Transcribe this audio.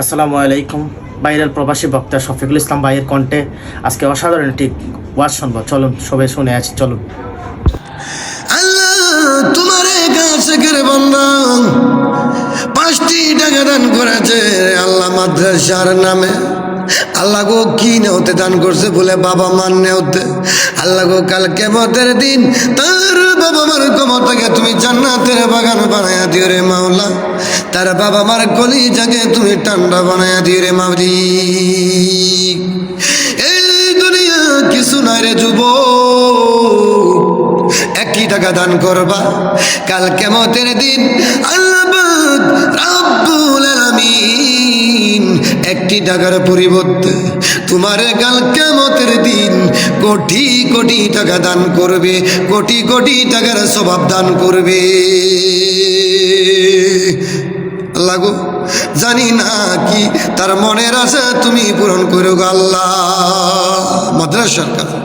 আসসালামু আলাইকুম। বাইরের প্রবাসী বক্তা শফিকুল ইসলাম ভাইয়ের কণ্ঠে আজকে অসাধারণ একটি ওয়াজ শুনব। চলুন, সবাই শুনে আছি চলুন। তোমার করে বললাম পাঁচটি টাকা দান করেছে আল্লাহ মাদ্রাসার নামে। আল্লাহ গো কি নেওতে দান করছে বলে বাবা মার নেওতে। আল্লাহ গো কাল কেমতের দিন তার বাবা মার ক্ষমতাকে তুমি জান্নাতের বাগান বানায়া দিও রে মাওলা। তার বাবা মার কলি জাগে তুমি ঠান্ডা বানায়া দিও রে মাওলি এই দুনিয়া কিছু নাই রে যুবক। একই টাকা দান করবা। কাল কেমতের দিন একটি টাকার পরিবর্তে তোমার কাল কেমতের দিন কোটি কোটি টাকা দান করবে, কোটি কোটি টাকার স্বভাব দান করবে। লাগো। জানি না কি তার মনের আশা তুমি পূরণ করো গাল্লা আল্লাহ। মাদ্রাস সরকার